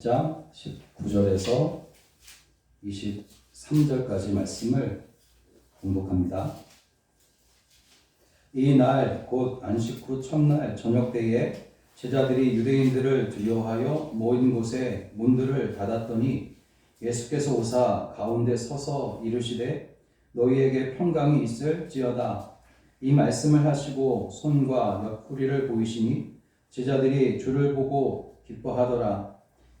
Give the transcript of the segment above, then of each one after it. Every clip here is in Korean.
장 19절에서 23절까지 말씀을 공독합니다. 이 날 곧 안식 후 첫날 저녁 때에 제자들이 유대인들을 두려워하여 모인 곳에 문들을 닫았더니 예수께서 오사 가운데 서서 이르시되 너희에게 평강이 있을지어다 이 말씀을 하시고 손과 옆구리를 보이시니 제자들이 주를 보고 기뻐하더라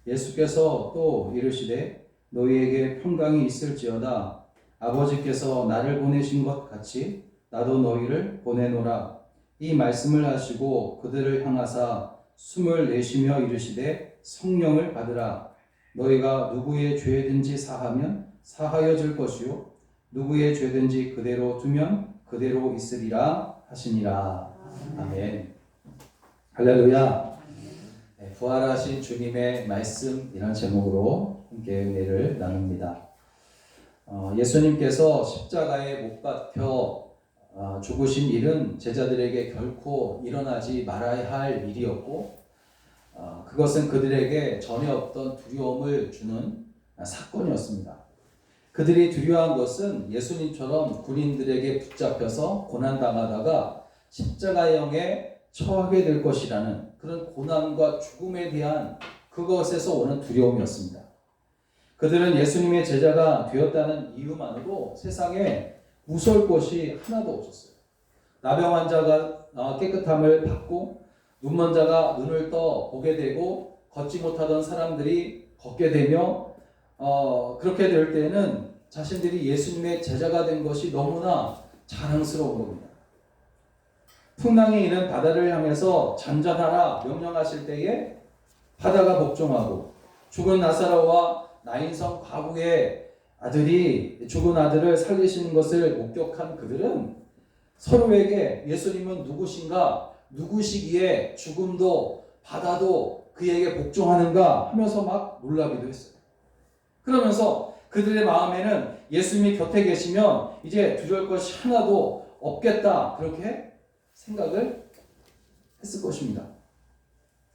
예수께서 또 이르시되 너희에게 평강이 있을지어다. 아버지께서 나를 보내신 것 같이 나도 너희를 보내노라. 이 말씀을 하시고 그들을 향하사 숨을 내쉬며 이르시되 성령을 받으라. 너희가 누구의 죄든지 사하면 사하여 줄 것이요. 누구의 죄든지 그대로 두면 그대로 있으리라 하시니라. 아멘. 할렐루야. 네, 부활하신 주님의 말씀 이런 제목으로 함께 은혜를 나눕니다. 어, 예수님께서 십자가에 못 박혀 어, 죽으신 일은 제자들에게 결코 일어나지 말아야 할 일이었고 어, 그것은 그들에게 전혀 없던 두려움을 주는 사건이었습니다. 그들이 두려워한 것은 예수님처럼 군인들에게 붙잡혀서 고난당하다가 십자가형에 처하게 될 것이라는 그런 고난과 죽음에 대한 그것에서 오는 두려움이었습니다. 그들은 예수님의 제자가 되었다는 이유만으로 세상에 무서울 것이 하나도 없었어요. 나병 환자가 어, 깨끗함을 받고 눈먼 자가 눈을 떠 보게 되고 걷지 못하던 사람들이 걷게 되며 어, 그렇게 될 때는 자신들이 예수님의 제자가 된 것이 너무나 자랑스러운 겁니다. 풍랑이 이른 바다를 향해서 잔잔하라 명령하실 때에 바다가 복종하고 죽은 나사로와 나인성 과부의 아들이 죽은 아들을 살리시는 것을 목격한 그들은 서로에게 예수님은 누구신가 누구시기에 죽음도 바다도 그에게 복종하는가 하면서 막 놀라기도 했어요. 그러면서 그들의 마음에는 예수님이 곁에 계시면 이제 두려울 것이 하나도 없겠다 그렇게 생각을 했을 것입니다.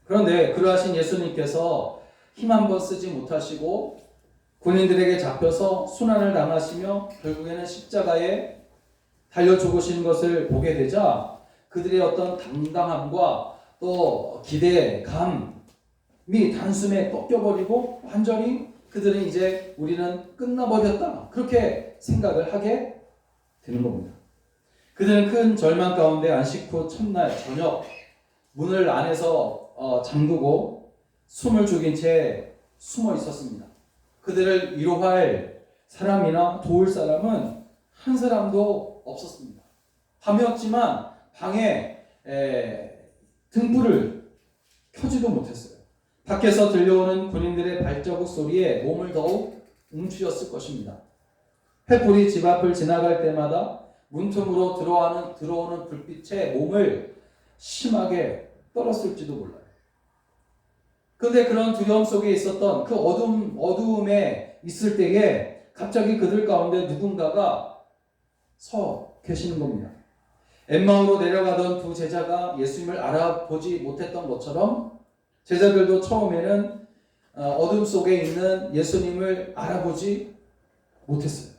그런데 그러하신 예수님께서 힘 한 번 쓰지 못하시고 군인들에게 잡혀서 순환을 당하시며 결국에는 십자가에 달려 죽으시는 것을 보게 되자 그들의 어떤 당당함과 또 기대감이 단숨에 꺾여버리고 완전히 그들은 이제 우리는 끝나버렸다 그렇게 생각을 하게 되는 겁니다. 그들은 큰 절망 가운데 안식 후 첫날 저녁 문을 안에서 어, 잠그고 숨을 죽인 채 숨어 있었습니다. 그들을 위로할 사람이나 도울 사람은 한 사람도 없었습니다. 밤이었지만 방에 에, 등불을 켜지도 못했어요. 밖에서 들려오는 군인들의 발자국 소리에 몸을 더욱 움츠렸을 것입니다. 횃불이 집 앞을 지나갈 때마다 문틈으로 들어오는, 들어오는 불빛에 몸을 심하게 떨었을지도 몰라요. 그런데 그런 두려움 속에 있었던 그 어둠, 어두움에 있을 때에 갑자기 그들 가운데 누군가가 서 계시는 겁니다. 엠마오로 내려가던 두 제자가 예수님을 알아보지 못했던 것처럼 제자들도 처음에는 어, 어둠 속에 있는 예수님을 알아보지 못했어요.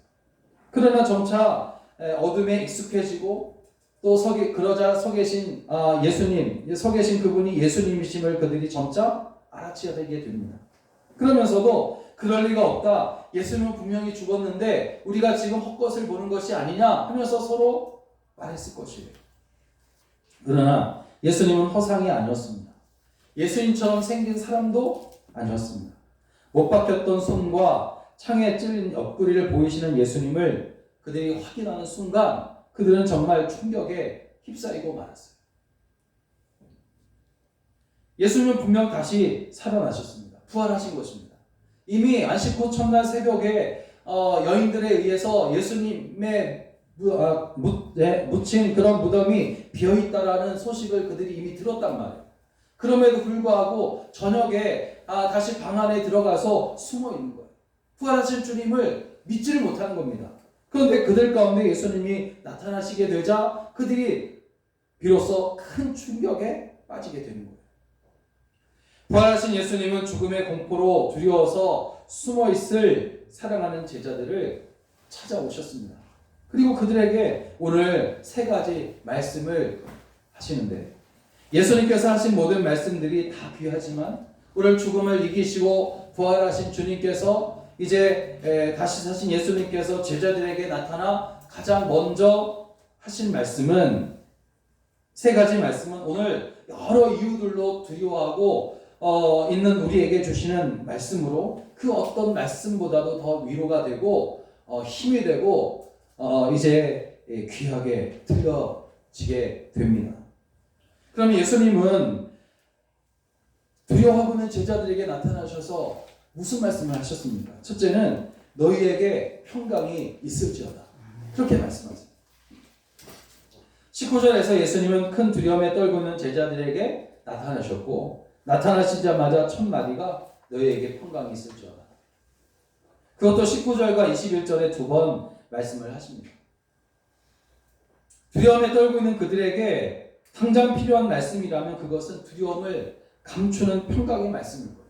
그러나 점차 어둠에 익숙해지고 또 서게, 그러자 서 계신 아, 예수님, 서 계신 그분이 예수님이심을 그들이 점차 알아채게 됩니다. 그러면서도 그럴 리가 없다. 예수님은 분명히 죽었는데 우리가 지금 헛것을 보는 것이 아니냐 하면서 서로 말했을 것이에요. 그러나 예수님은 허상이 아니었습니다. 예수님처럼 생긴 사람도 아니었습니다. 못 박혔던 손과 창에 찔린 옆구리를 보이시는 예수님을 그들이 확인하는 순간 그들은 정말 충격에 휩싸이고 말았어요. 예수님은 분명 다시 살아나셨습니다. 부활하신 것입니다. 이미 안식 후 첫날 새벽에 어, 여인들에 의해서 예수님의 무, 아, 무, 네, 묻힌 그런 무덤이 비어있다라는 소식을 그들이 이미 들었단 말이에요. 그럼에도 불구하고 저녁에 아, 다시 방 안에 들어가서 숨어 있는 거예요. 부활하신 주님을 믿지를 못하는 겁니다. 그런데 그들 가운데 예수님이 나타나시게 되자 그들이 비로소 큰 충격에 빠지게 되는 거예요. 부활하신 예수님은 죽음의 공포로 두려워서 숨어 있을 사랑하는 제자들을 찾아오셨습니다. 그리고 그들에게 오늘 세 가지 말씀을 하시는데 예수님께서 하신 모든 말씀들이 다 귀하지만 오늘 죽음을 이기시고 부활하신 주님께서 이제 에, 다시 사신 예수님께서 제자들에게 나타나 가장 먼저 하신 말씀은 세 가지 말씀은 오늘 여러 이유들로 두려워하고 어, 있는 우리에게 주시는 말씀으로 그 어떤 말씀보다도 더 위로가 되고 어, 힘이 되고 어, 이제 예, 귀하게 들려지게 됩니다. 그럼 예수님은 두려워하고 있는 제자들에게 나타나셔서 무슨 말씀을 하셨습니까? 첫째는 너희에게 평강이 있을지어다. 그렇게 말씀하세요. 19절에서 예수님은 큰 두려움에 떨고 있는 제자들에게 나타나셨고 나타나시자마자 첫 마디가 너희에게 평강이 있을지어다. 그것도 19절과 21절에 두 번 말씀을 하십니다. 두려움에 떨고 있는 그들에게 당장 필요한 말씀이라면 그것은 두려움을 감추는 평강의 거예요.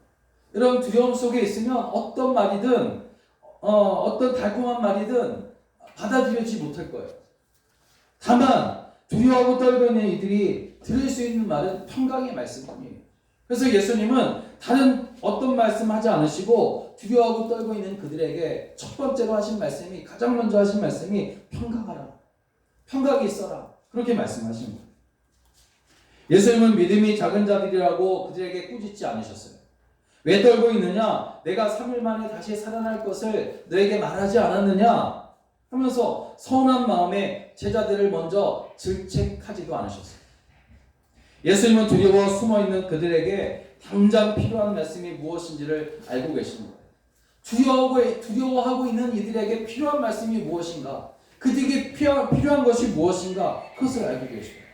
여러분 두려움 속에 있으면 어떤 말이든 어, 어떤 달콤한 말이든 받아들여지지 못할 거예요. 다만 두려워하고 떨고 있는 이들이 들을 수 있는 말은 평강의 말씀뿐이에요. 그래서 예수님은 다른 어떤 말씀 하지 않으시고 두려워하고 떨고 있는 그들에게 첫 번째로 하신 말씀이 가장 먼저 하신 말씀이 평강하라. 평강이 있어라. 그렇게 말씀하신 거예요. 예수님은 믿음이 작은 자들이라고 그들에게 꾸짖지 않으셨어요. 왜 떨고 있느냐? 내가 3일 만에 다시 살아날 것을 너에게 말하지 않았느냐? 하면서 서운한 마음에 제자들을 먼저 질책하지도 않으셨어요. 예수님은 두려워 숨어 있는 그들에게 당장 필요한 말씀이 무엇인지를 알고 계시는 거예요. 두려워하고, 두려워하고 있는 이들에게 필요한 말씀이 무엇인가? 그들에게 필요한, 것이 무엇인가? 그것을 알고 계시고요.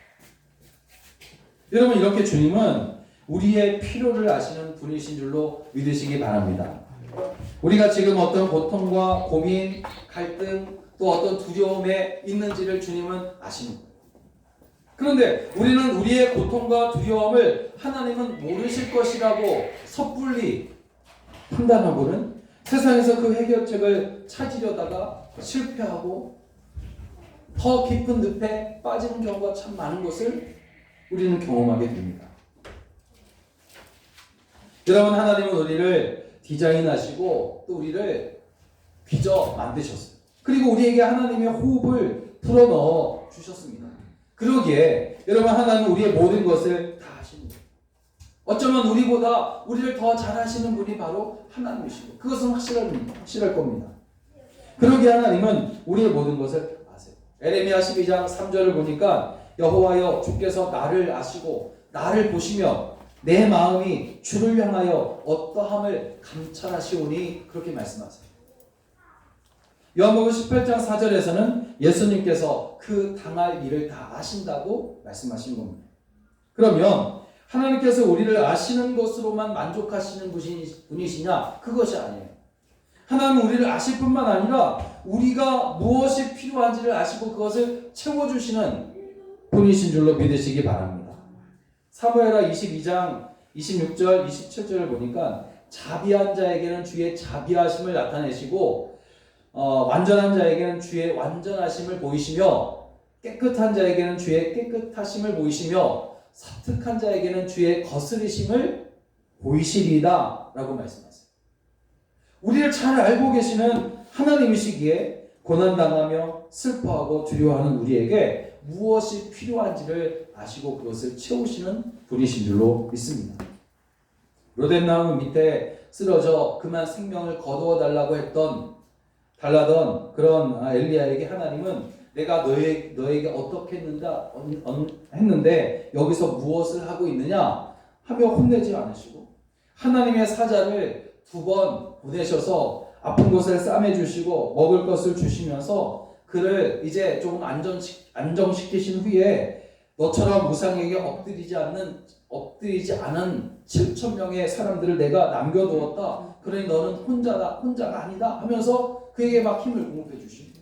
여러분 이렇게 주님은 우리의 필요를 아시는 분이신 줄로 믿으시기 바랍니다. 우리가 지금 어떤 고통과 고민, 갈등, 또 어떤 두려움에 있는지를 주님은 거예요. 그런데 우리는 우리의 고통과 두려움을 하나님은 모르실 것이라고 섣불리 판단하고는 세상에서 그 해결책을 찾으려다가 실패하고 더 깊은 늪에 빠지는 경우가 참 많은 것을 우리는 경험하게 됩니다. 여러분 하나님은 우리를 디자인하시고 또 우리를 빚어 만드셨어요. 그리고 우리에게 하나님의 호흡을 불어넣어 주셨습니다. 그러기에 여러분 하나님은 우리의 모든 것을 다 하십니다. 어쩌면 우리보다 우리를 더 잘하시는 분이 바로 하나님이시고 그것은 확실합니다. 확실할 겁니다. 그러기에 하나님은 우리의 모든 것을 아세요. 에레미야 12장 3절을 보니까 여호와여 주께서 나를 아시고 나를 보시며 내 마음이 주를 향하여 어떠함을 감찰하시오니 그렇게 말씀하세요. 요한복음 18장 4절에서는 예수님께서 그 당할 일을 다 아신다고 말씀하신 겁니다. 그러면 하나님께서 우리를 아시는 것으로만 만족하시는 분이시냐? 그것이 아니에요. 하나님은 우리를 아실 뿐만 아니라 우리가 무엇이 필요한지를 아시고 그것을 채워주시는 분이신 줄로 믿으시기 바랍니다. 사무엘하 22장 26절, 27절을 보니까 자비한 자에게는 주의 자비하심을 나타내시고 어, 완전한 자에게는 주의 완전하심을 보이시며 깨끗한 자에게는 주의 깨끗하심을 보이시며 사특한 자에게는 주의 거스리심을 보이시리다 라고 말씀하세요. 우리를 잘 알고 계시는 하나님이시기에 고난당하며 슬퍼하고 두려워하는 우리에게 무엇이 필요한지를 아시고 그것을 채우시는 분이신 줄로 믿습니다. 로뎀나무 밑에 쓰러져 그만 생명을 거두어 달라고 했던 달라던 그런 엘리야에게 하나님은 내가 너에, 너에게 어떻게 했는다, 했는데 여기서 무엇을 하고 있느냐 하며 혼내지 않으시고 하나님의 사자를 두 번 보내셔서 아픈 곳을 싸매 주시고 먹을 것을 주시면서 그를 이제 조금 안전시, 안정시키신 후에 너처럼 무상에게 엎드리지 않는 엎드리지 않은 7천 명의 사람들을 내가 남겨두었다. 그러니 너는 혼자다, 혼자가 아니다 하면서 그에게 막 힘을 공급해 주십니다.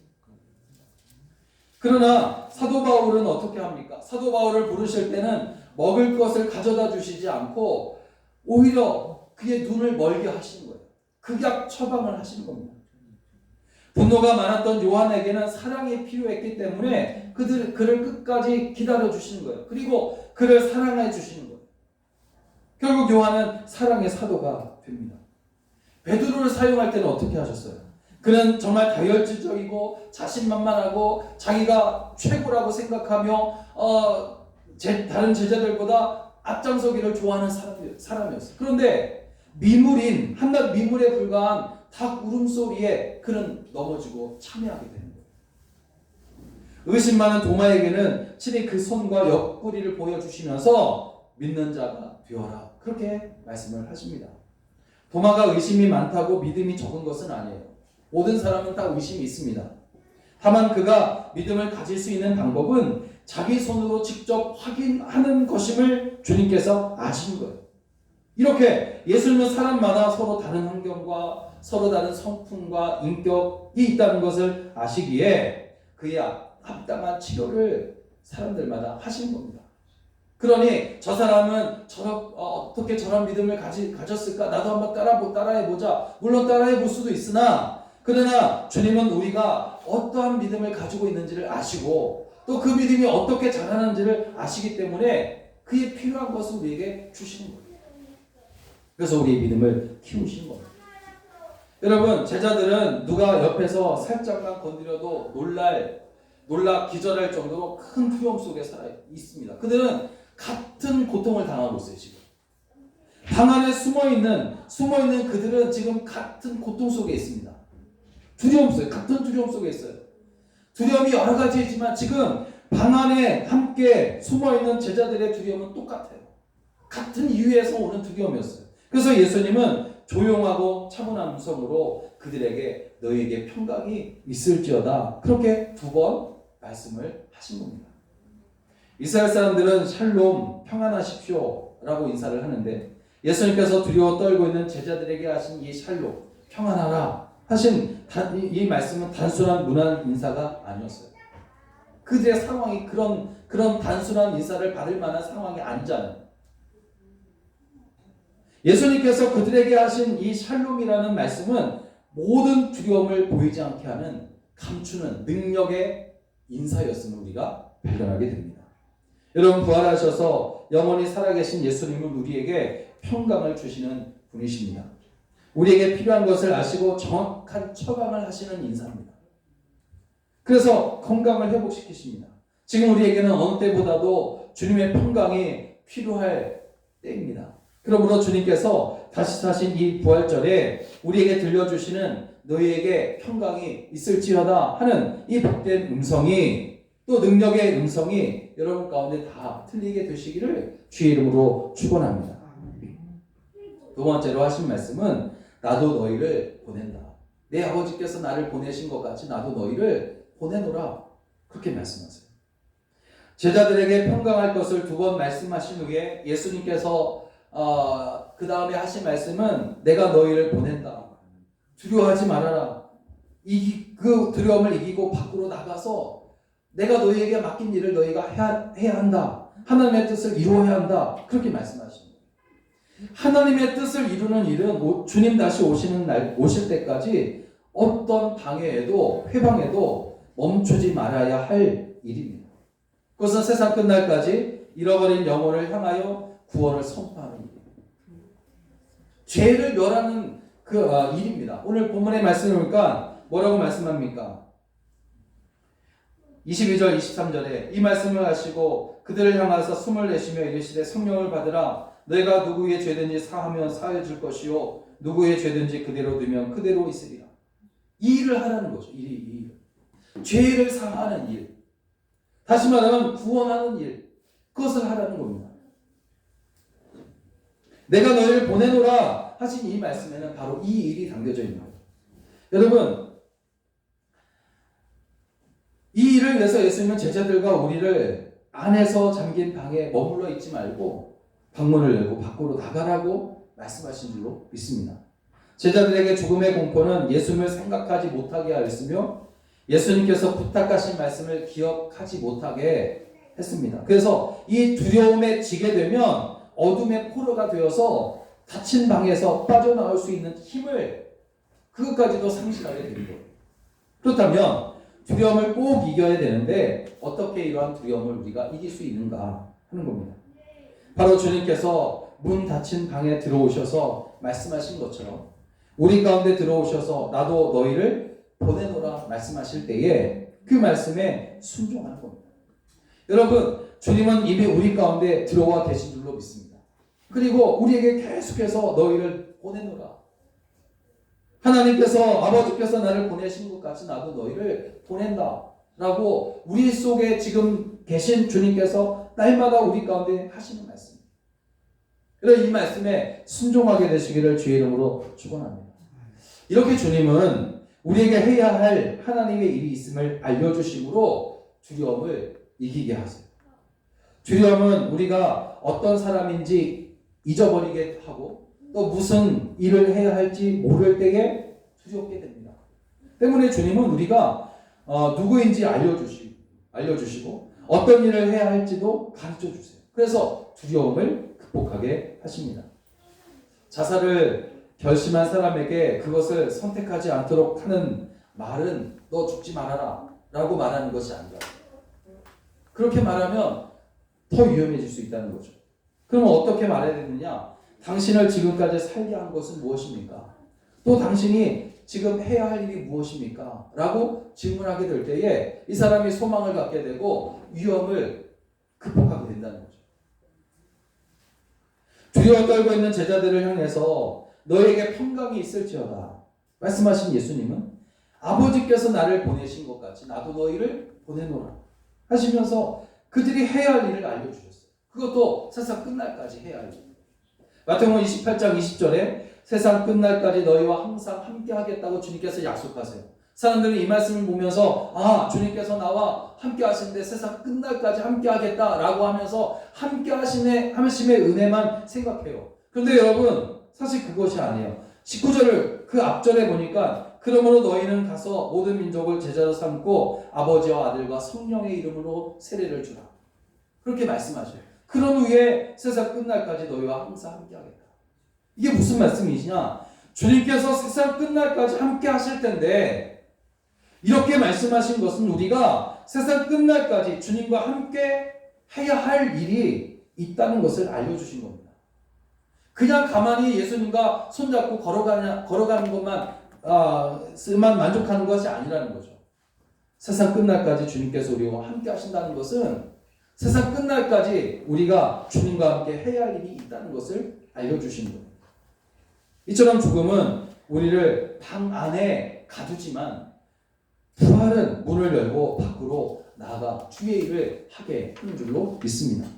그러나 사도 바울은 어떻게 합니까? 사도 바울을 부르실 때는 먹을 것을 가져다 주시지 않고 오히려 그의 눈을 멀게 하시는 거예요. 극약 처방을 하시는 겁니다. 분노가 많았던 요한에게는 사랑이 필요했기 때문에 그들 그를 끝까지 기다려 주시는 거예요. 그리고 그를 사랑해 주시는 거예요. 결국 요한은 사랑의 사도가 됩니다. 베드로를 사용할 때는 어떻게 하셨어요? 그는 정말 다혈질적이고 자신만만하고 자기가 최고라고 생각하며 어, 제, 다른 제자들보다 앞장서기를 좋아하는 사람이, 사람이었어요. 그런데 미물인 한낱 미물에 불과한 닭 울음소리에 그는 넘어지고 참여하게 되는 거예요. 의심 많은 도마에게는 친히 그 손과 옆구리를 보여주시면서 믿는 자가 되어라. 그렇게 말씀을 하십니다. 도마가 의심이 많다고 믿음이 적은 것은 아니에요. 모든 사람은 다 의심이 있습니다. 다만 그가 믿음을 가질 수 있는 방법은 자기 손으로 직접 확인하는 것임을 주님께서 아시는 거예요. 이렇게 예수님은 사람마다 서로 다른 환경과 서로 다른 성품과 인격이 있다는 것을 아시기에 그의 합당한 치료를 사람들마다 하시는 겁니다. 그러니 저 사람은 저런 어, 떻게 저런 믿음을 가지, 가졌을까? 나도 한번 따라 따라해 보자. 물론 따라해 볼 수도 있으나 그러나 주님은 우리가 어떠한 믿음을 가지고 있는지를 아시고 또 그 믿음이 어떻게 자라는지를 아시기 때문에 그에 필요한 것을 우리에게 주시는 거예요. 그래서 우리의 믿음을 키우시는 겁니다. 여러분 제자들은 누가 옆에서 살짝만 건드려도 놀랄 놀라 기절할 정도로 큰 두려움 속에 살아 있습니다. 그들은 같은 고통을 당하고 있어요 지금. 방 안에 숨어 있는 숨어 있는 그들은 지금 같은 고통 속에 있습니다. 두려움 속에 같은 두려움 속에 있어요. 두려움이 여러 가지이지만 지금 방 안에 함께 숨어 있는 제자들의 두려움은 똑같아요. 같은 이유에서 오는 두려움이었어요. 그래서 예수님은 조용하고 차분한 음성으로 그들에게 너희에게 평강이 있을지어다 그렇게 두 번 말씀을 하신 겁니다. 이스라엘 사람들은 샬롬 평안하십시오 라고 인사를 하는데 예수님께서 두려워 떨고 있는 제자들에게 하신 이 샬롬 평안하라 하신 이 말씀은 단순한 문안 인사가 아니었어요. 그들의 상황이 그런 그런 단순한 인사를 받을 만한 상황이 아니잖아요. 예수님께서 그들에게 하신 이 샬롬이라는 말씀은 모든 두려움을 보이지 않게 하는 감추는 능력의 인사였음을 우리가 발견하게 됩니다. 여러분 부활하셔서 영원히 살아계신 예수님은 우리에게 평강을 주시는 분이십니다. 우리에게 필요한 것을 아시고 정확한 처방을 하시는 인사입니다. 그래서 건강을 회복시키십니다. 지금 우리에게는 어느 때보다도 주님의 평강이 필요할 때입니다. 그러므로 주님께서 다시 사신 이 부활절에 우리에게 들려주시는 너희에게 평강이 있을지어다 하는 이 복된 음성이 또 능력의 음성이 여러분 가운데 다 틀리게 되시기를 주의 이름으로 축원합니다. 두 번째로 하신 말씀은 나도 너희를 보낸다. 내 아버지께서 나를 보내신 것 같이 나도 너희를 보내노라. 그렇게 말씀하세요. 제자들에게 평강할 것을 두 번 말씀하신 후에 예수님께서 어, 그 다음에 하신 말씀은 내가 너희를 보낸다. 두려워하지 말아라. 이, 그 두려움을 이기고 밖으로 나가서 내가 너희에게 맡긴 일을 너희가 해야, 해야 한다. 하나님의 뜻을 이루어야 한다. 그렇게 말씀하십니다. 하나님의 뜻을 이루는 일은 주님 다시 오시는 날, 오실 때까지 어떤 방해에도, 회방에도 멈추지 말아야 할 일입니다. 그것은 세상 끝날까지 잃어버린 영혼을 향하여 구원을 선포하는 일입니다. 죄를 멸하는 그 아, 일입니다. 오늘 본문의 말씀을 보니까 뭐라고 말씀합니까? 22절 23절에 이 말씀을 하시고 그들을 향하서 숨을 내쉬며 이르시되 성령을 받으라 내가 누구의 죄든지 사하면 사해 줄 것이요 누구의 죄든지 그대로 두면 그대로 있으리라. 이 일을 하라는 거죠. 이, 이 일. 죄를 사하는 일. 다시 말하면 구원하는 일. 그것을 하라는 겁니다. 내가 너희를 보내노라 하신 이 말씀에는 바로 이 일이 담겨져 있는 거예요. 여러분, 이 일을 위해서 예수님은 제자들과 우리를 안에서 잠긴 방에 머물러 있지 말고 방문을 열고 밖으로 나가라고 말씀하신 줄로 믿습니다. 제자들에게 죽음의 공포는 예수님을 생각하지 못하게 하였으며 예수님께서 부탁하신 말씀을 기억하지 못하게 했습니다. 그래서 이 두려움에 지게 되면 어둠의 포로가 되어서 닫힌 방에서 빠져나올 수 있는 힘을 그것까지도 상실하게 되는 거예요. 그렇다면 두려움을 꼭 이겨야 되는데 어떻게 이러한 두려움을 우리가 이길 수 있는가 하는 겁니다. 바로 주님께서 문 닫힌 방에 들어오셔서 말씀하신 것처럼 우리 가운데 들어오셔서 나도 너희를 보내노라 말씀하실 때에 그 말씀에 순종하는 겁니다. 여러분, 주님은 이미 우리 가운데 들어와 계신 줄로 믿습니다. 그리고 우리에게 계속해서 너희를 보내노라. 하나님께서 아버지께서 나를 보내신 것 같이 나도 너희를 보낸다. 라고 우리 속에 지금 계신 주님께서 날마다 우리 가운데 하시는 말씀입니다. 그래서 이 말씀에 순종하게 되시기를 주의 이름으로 축원합니다. 이렇게 주님은 우리에게 해야 할 하나님의 일이 있음을 알려주심으로 두려움을 이기게 하세요. 두려움은 우리가 어떤 사람인지 잊어버리게 하고 또 무슨 일을 해야 할지 모를 때에 두렵게 됩니다. 때문에 주님은 우리가 어, 누구인지 알려주시, 알려주시고 어떤 일을 해야 할지도 가르쳐 주세요. 그래서 두려움을 극복하게 하십니다. 자살을 결심한 사람에게 그것을 선택하지 않도록 하는 말은 너 죽지 말아라 라고 말하는 것이 아니라 그렇게 말하면 더 위험해질 수 있다는 거죠. 그러면 어떻게 말해야 되느냐? 당신을 지금까지 살게 한 것은 무엇입니까? 또 당신이 지금 해야 할 일이 무엇입니까? 라고 질문하게 될 때에 이 사람이 소망을 갖게 되고 위험을 극복하게 된다는 거죠. 두려워 떨고 있는 제자들을 향해서 너에게 평강이 있을지어다. 말씀하신 예수님은 아버지께서 나를 보내신 것 같이 나도 너희를 보내노라. 하시면서 그들이 해야 할 일을 알려주셨어요. 그것도 세상 끝날까지 해야 할 일. 마태복음 28장 20절에 세상 끝날까지 너희와 항상 함께 하겠다고 주님께서 약속하세요. 사람들은 이 말씀을 보면서 아 주님께서 나와 함께 하시는데 세상 끝날까지 함께 하겠다라고 하면서 함께 하시네 하심의 은혜만 생각해요. 그런데 여러분 사실 그것이 아니에요. 19절을 그 앞절에 보니까 그러므로 너희는 가서 모든 민족을 제자로 삼고 아버지와 아들과 성령의 이름으로 세례를 주라. 그렇게 말씀하셔요. 그런 후에 세상 끝날까지 너희와 항상 함께 하겠다. 이게 무슨 말씀이시냐? 주님께서 세상 끝날까지 함께 하실 텐데 이렇게 말씀하신 것은 우리가 세상 끝날까지 주님과 함께 해야 할 일이 있다는 것을 알려주신 겁니다. 그냥 가만히 예수님과 손잡고 걸어가냐, 걸어가는 것만, 아, 만 만족하는 것이 아니라는 거죠. 세상 끝날까지 주님께서 우리와 함께 하신다는 것은 세상 끝날까지 우리가 주님과 함께 해야 할 일이 있다는 것을 알려주시는 겁니다. 이처럼 죽음은 우리를 방 안에 가두지만 부활은 문을 열고 밖으로 나아가 주의 일을 하게 하는 줄로 믿습니다.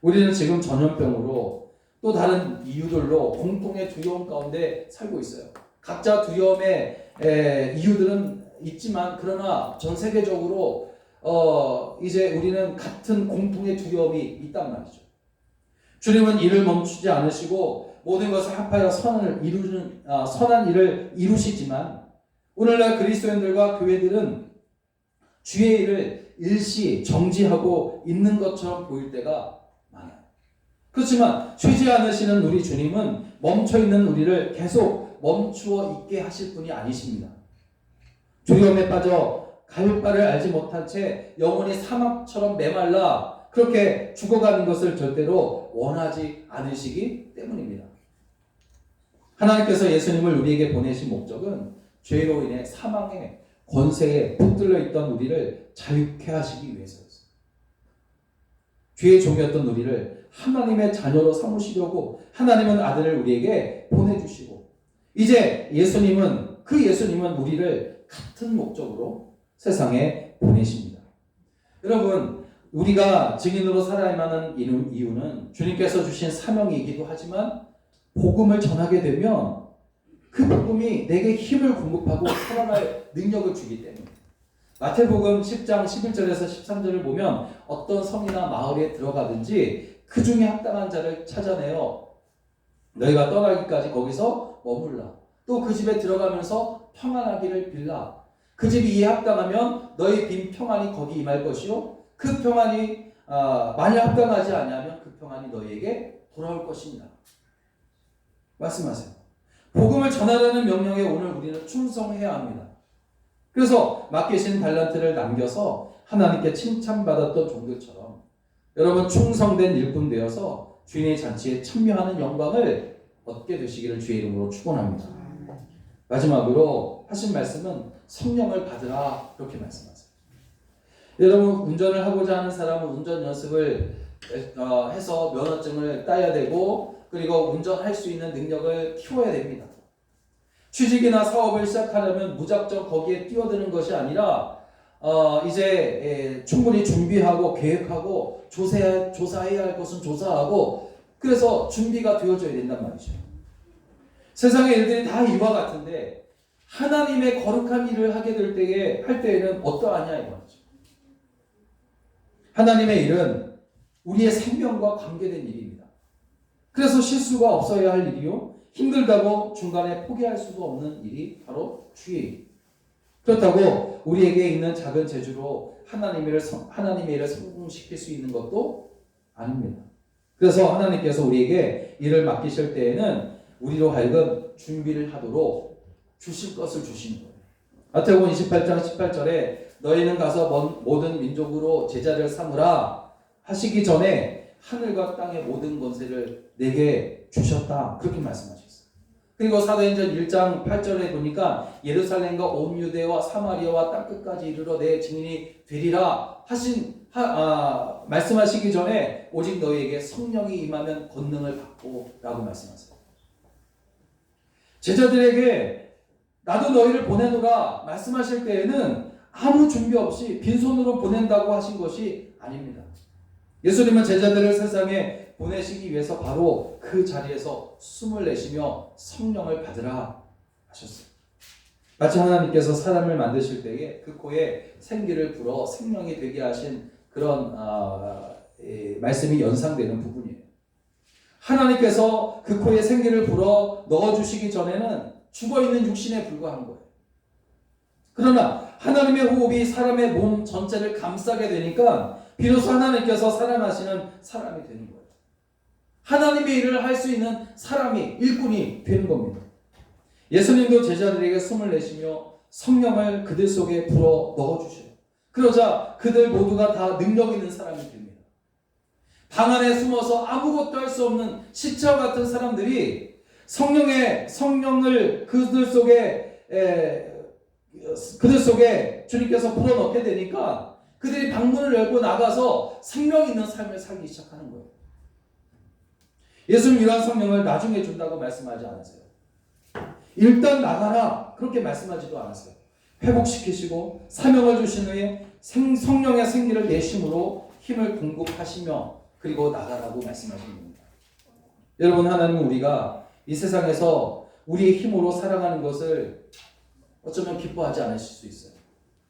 우리는 지금 전염병으로 또 다른 이유들로 공통의 두려움 가운데 살고 있어요. 각자 두려움의 에, 이유들은 있지만 그러나 전 세계적으로 어, 이제 우리는 같은 공통의 두려움이 있단 말이죠. 주님은 일을 멈추지 않으시고 모든 것을 합하여 선을 이루는 아, 선한 일을 이루시지만 오늘날 그리스도인들과 교회들은 주의 일을 일시 정지하고 있는 것처럼 보일 때가. 그렇지만 쉬지 않으시는 우리 주님은 멈춰 있는 우리를 계속 멈추어 있게 하실 분이 아니십니다. 두려움에 빠져 갈 바를 알지 못한 채 영혼이 사막처럼 메말라 그렇게 죽어가는 것을 절대로 원하지 않으시기 때문입니다. 하나님께서 예수님을 우리에게 보내신 목적은 죄로 인해 사망의 권세에 붙들려 있던 우리를 자유케 하시기 위해서였어요. 죄의 종이었던 우리를 하나님의 자녀로 삼으시려고 하나님은 아들을 우리에게 보내주시고 이제 예수님은 그 예수님은 우리를 같은 목적으로 세상에 보내십니다. 여러분 우리가 증인으로 살아야만 하는 이유는 주님께서 주신 사명이기도 하지만 복음을 전하게 되면 그 복음이 내게 힘을 공급하고 살아날 능력을 주기 때문에 마태복음 10장 11절에서 13절을 보면 어떤 성이나 마을에 들어가든지 그 중에 합당한 자를 찾아내어 너희가 떠나기까지 거기서 머물라. 또 그 집에 들어가면서 평안하기를 빌라. 그 집이 이에 합당하면 너희 빈 평안이 거기 임할 것이요. 그 평안이 아, 만약 합당하지 않으면 그 평안이 너희에게 돌아올 것입니다. 말씀하세요. 복음을 전하라는 명령에 오늘 우리는 충성해야 합니다. 그래서 맡기신 달란트를 남겨서 하나님께 칭찬받았던 종들처럼 여러분 충성된 일꾼 되어서 주인의 잔치에 참여하는 영광을 얻게 되시기를 주의 이름으로 축원합니다. 마지막으로 하신 말씀은 성령을 받으라 그렇게 말씀하세요. 여러분 운전을 하고자 하는 사람은 운전 연습을 어, 해서 면허증을 따야 되고 그리고 운전할 수 있는 능력을 키워야 됩니다. 취직이나 사업을 시작하려면 무작정 거기에 뛰어드는 것이 아니라 어, 이제 에, 충분히 준비하고 계획하고 조사, 조사해야 할 것은 조사하고 그래서 준비가 되어져야 된단 말이죠. 세상의 일들이 다 이와 같은데 하나님의 거룩한 일을 하게 될 때에 할 때에는 어떠하냐 이 말이죠. 하나님의 일은 우리의 생명과 관계된 일입니다. 그래서 실수가 없어야 할 일이요. 힘들다고 중간에 포기할 수도 없는 일이 바로 주의 일. 그렇다고 우리에게 있는 작은 재주로 하나님의 일을, 성- 하나님의 일을 성공시킬 수 있는 것도 아닙니다. 그래서 하나님께서 우리에게 일을 맡기실 때에는 우리로 하여금 준비를 하도록 주실 것을 주시는 거예요. 마태복음 28장 18절에 너희는 가서 먼- 모든 민족으로 제자를 삼으라 하시기 전에 하늘과 땅의 모든 권세를 내게 주셨다. 그렇게 말씀하셨어요. 그리고 사도행전 1장 8절에 보니까 예루살렘과 온 유대와 사마리아와 땅 끝까지 이르러 내 증인이 되리라 하신 하, 아, 말씀하시기 전에 오직 너희에게 성령이 임하면 권능을 받고라고 말씀하세요. 제자들에게 나도 너희를 보내노라 말씀하실 때에는 아무 준비 없이 빈손으로 보낸다고 하신 것이 아닙니다. 예수님은 제자들을 세상에 보내시기 위해서 바로 그 자리에서 숨을 내쉬며 성령을 받으라 하셨어요. 마치 하나님께서 사람을 만드실 때에 그 코에 생기를 불어 생명이 되게 하신 그런 아, 예, 말씀이 연상되는 부분이에요. 하나님께서 그 코에 생기를 불어 넣어주시기 전에는 죽어있는 육신에 불과한 거예요. 그러나 하나님의 호흡이 사람의 몸 전체를 감싸게 되니까 비로소 하나님께서 사랑하시는 사람이 되는 거예요. 하나님의 일을 할 수 있는 사람이 일꾼이 되는 겁니다. 예수님도 제자들에게 숨을 내쉬며 성령을 그들 속에 불어 넣어 주셔요. 그러자 그들 모두가 다 능력 있는 사람이 됩니다. 방 안에 숨어서 아무것도 할 수 없는 시체와 같은 사람들이 성령의 성령을 그들 속에 에, 그들 속에 주님께서 불어 넣게 되니까 그들이 방문을 열고 나가서 생명 있는 삶을 살기 시작하는 거예요. 예수님 이러한 성령을 나중에 준다고 말씀하지 않으세요. 일단 나가라 그렇게 말씀하지도 않았어요. 회복시키시고 사명을 주신 후에 생, 성령의 생기를 내심으로 힘을 공급하시며 그리고 나가라고 말씀하신 겁니다. 여러분 하나님은 우리가 이 세상에서 우리의 힘으로 살아가는 것을 어쩌면 기뻐하지 않으실 수 있어요.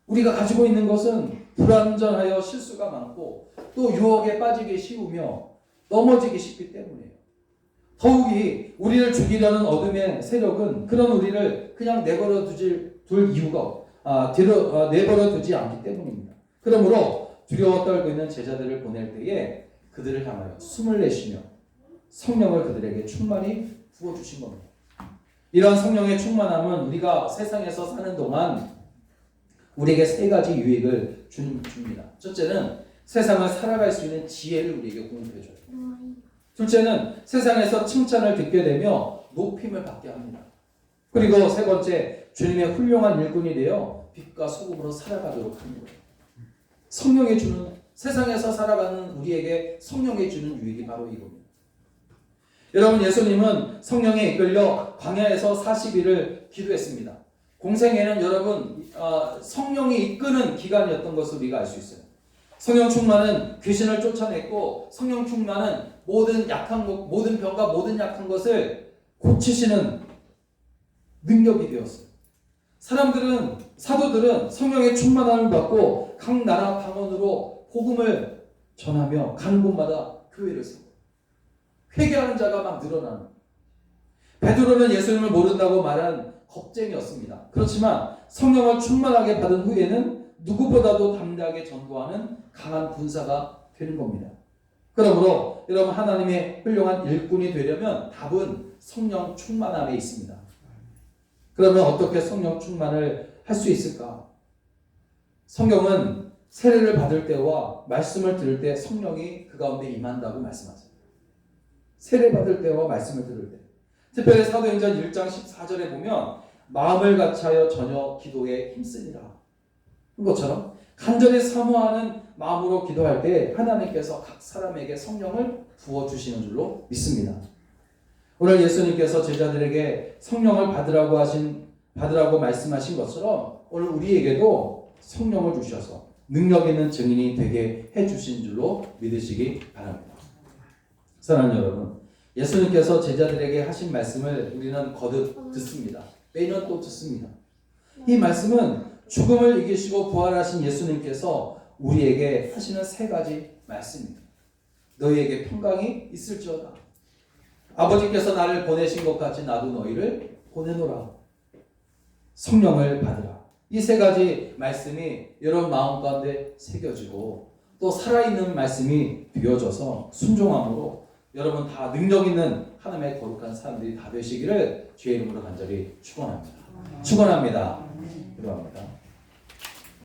우리가 가지고 있는 것은 불완전하여 실수가 많고 또 유혹에 빠지기 쉬우며 넘어지기 쉽기 때문이에요. 더욱이 우리를 죽이려는 어둠의 세력은 그런 우리를 그냥 내버려 두질, 둘 이유가 아, 아, 내버려 두지 않기 때문입니다. 그러므로 두려워 떨고 있는 제자들을 보낼 때에 그들을 향하여 숨을 내쉬며 성령을 그들에게 충만히 부어주신 겁니다. 이런 성령의 충만함은 우리가 세상에서 사는 동안 우리에게 세 가지 유익을 주, 줍니다. 첫째는 세상을 살아갈 수 있는 지혜를 우리에게 공급해줘요. 둘째는 세상에서 칭찬을 듣게 되며 높임을 받게 합니다. 그리고 세 번째, 주님의 훌륭한 일꾼이 되어 빛과 소금으로 살아가도록 하는 거예요. 성령이 주는, 세상에서 살아가는 우리에게 성령이 주는 유익이 바로 이겁니다. 여러분, 예수님은 성령에 이끌려 광야에서 40일을 기도했습니다. 공생애는 여러분, 어, 성령이 이끄는 기간이었던 것을 우리가 알 수 있어요. 성령 충만은 귀신을 쫓아냈고 성령 충만은 모든 약한 것, 모든 병과 모든 약한 것을 고치시는 능력이 되었어요. 사람들은 사도들은 성령의 충만함을 받고 각 나라 방언으로 복음을 전하며 가는 곳마다 교회를 세워 회개하는 자가 막 늘어나는. 베드로는 예수님을 모른다고 말한 겁쟁이였습니다. 그렇지만 성령을 충만하게 받은 후에는 누구보다도 담대하게 전도하는 강한 군사가 되는 겁니다. 그러므로 여러분 하나님의 훌륭한 일꾼이 되려면 답은 성령 충만함에 있습니다. 그러면 어떻게 성령 충만을 할 수 있을까? 성경은 세례를 받을 때와 말씀을 들을 때 성령이 그 가운데 임한다고 말씀하세요. 세례 받을 때와 말씀을 들을 때. 특별히 사도행전 1장 14절에 보면 마음을 같이하여 전혀 기도에 힘쓰니라. 것처럼 간절히 사모하는 마음으로 기도할 때 하나님께서 각 사람에게 성령을 부어 주시는 줄로 믿습니다. 오늘 예수님께서 제자들에게 성령을 받으라고 하신 받으라고 말씀하신 것처럼 오늘 우리에게도 성령을 주셔서 능력 있는 증인이 되게 해 주신 줄로 믿으시기 바랍니다. 사랑하는 여러분, 예수님께서 제자들에게 하신 말씀을 우리는 거듭 듣습니다. 매년 또 듣습니다. 이 말씀은 죽음을 이기시고 부활하신 예수님께서 우리에게 하시는 세 가지 말씀입니다. 너희에게 평강이 있을지어다. 아버지께서 나를 보내신 것 같이 나도 너희를 보내노라. 성령을 받으라. 이 세 가지 말씀이 여러분 마음 가운데 새겨지고 또 살아있는 말씀이 되어져서 순종함으로 여러분 다 능력 있는 하나님의 거룩한 사람들이 다 되시기를 주의 이름으로 간절히 축원합니다. 축원합니다. 기도합니다.